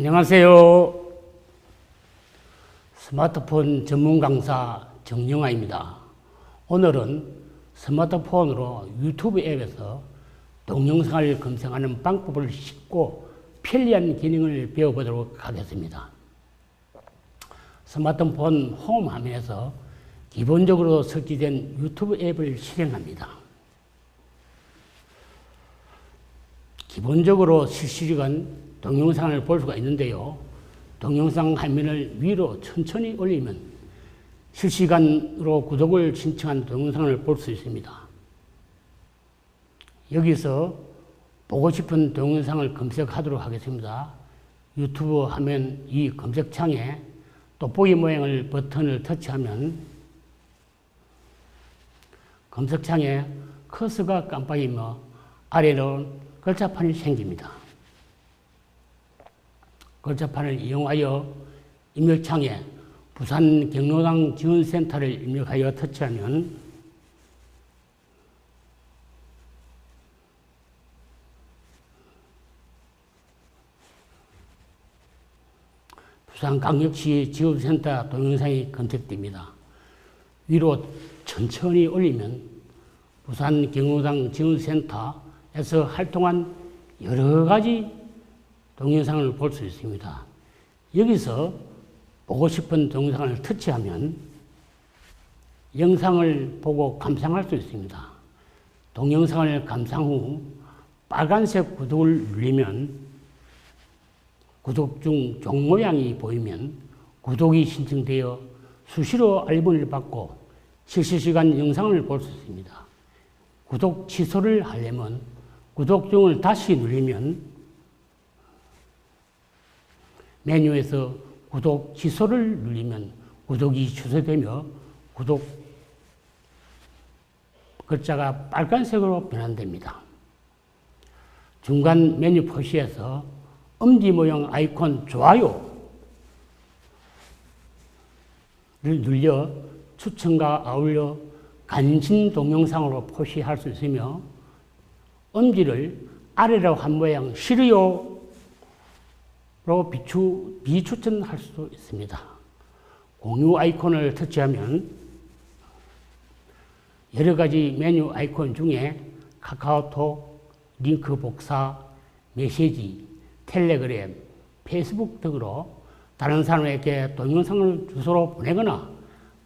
안녕하세요. 스마트폰 전문 강사 정영아입니다. 오늘은 스마트폰으로 유튜브 앱에서 동영상을 검색하는 방법을 쉽고 편리한 기능을 배워보도록 하겠습니다. 스마트폰 홈 화면에서 기본적으로 설치된 유튜브 앱을 실행합니다. 기본적으로 실시간 동영상을 볼 수가 있는데요. 동영상 화면을 위로 천천히 올리면 실시간으로 구독을 신청한 동영상을 볼 수 있습니다. 여기서 보고 싶은 동영상을 검색하도록 하겠습니다. 유튜브 하면 이 검색창에 돋보기 모양을 버튼을 터치하면 검색창에 커서가 깜빡이며 아래로 글자판이 생깁니다. 글자판을 이용하여 입력창에 부산 경로당 지원센터를 입력하여 터치하면 부산광역시 지원센터 동영상이 검색됩니다. 위로 천천히 올리면 부산 경로당 지원센터에서 활동한 여러 가지 동영상을 볼 수 있습니다. 여기서 보고 싶은 동영상을 터치하면 영상을 보고 감상할 수 있습니다. 동영상을 감상 후 빨간색 구독을 누르면 구독 중 종 모양이 보이면 구독이 신청되어 수시로 알림을 받고 실시간 영상을 볼 수 있습니다. 구독 취소를 하려면 구독 중을 다시 누르면 메뉴에서 구독 취소를 누르면 구독이 취소되며 구독 글자가 빨간색으로 변환됩니다. 중간 메뉴 표시에서 엄지 모양 아이콘 좋아요를 눌려 추천과 아울러 간신 동영상으로 표시할 수 있으며 엄지를 아래로 한 모양 싫어요 로 비추, 비추천할 수 있습니다. 공유 아이콘을 터치하면 여러 가지 메뉴 아이콘 중에 카카오톡, 링크 복사, 메시지, 텔레그램, 페이스북 등으로 다른 사람에게 동영상을 주소로 보내거나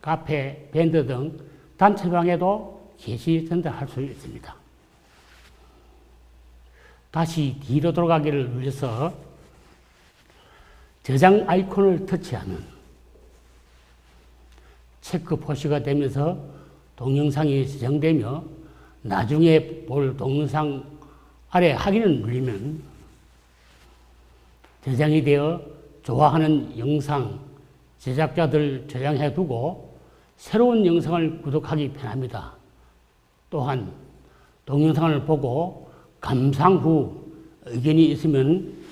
카페, 밴드 등 단체방에도 게시 전달할 수 있습니다. 다시 뒤로 돌아가기를 눌러서 저장 아이콘을 터치하면 체크 표시가 되면서 동영상이 저장되며 나중에 볼 동영상 아래 확인을 누르면 저장이 되어 좋아하는 영상 제작자들 저장해 두고 새로운 영상을 구독하기 편합니다. 또한 동영상을 보고 감상 후 의견이 있으면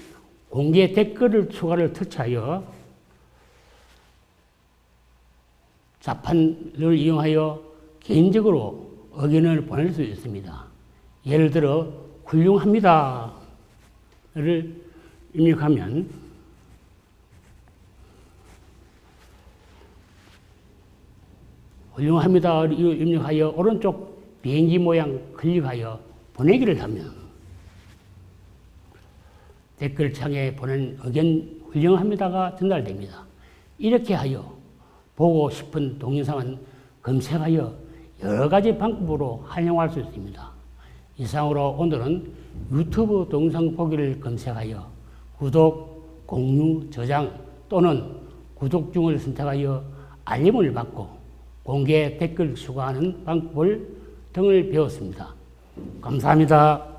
공개 댓글을 추가를 터치하여 자판을 이용하여 개인적으로 의견을 보낼 수 있습니다. 예를 들어 훌륭합니다를 입력하면 훌륭합니다를 입력하여 오른쪽 비행기 모양 클릭하여 보내기를 하면 댓글창에 보낸 의견 훌륭합니다가 전달됩니다. 이렇게 하여 보고 싶은 동영상은 검색하여 여러 가지 방법으로 활용할 수 있습니다. 이상으로 오늘은 유튜브 동영상 보기를 검색하여 구독, 공유, 저장 또는 구독 중을 선택하여 알림을 받고 공개 댓글 추가하는 방법을 등을 배웠습니다. 감사합니다.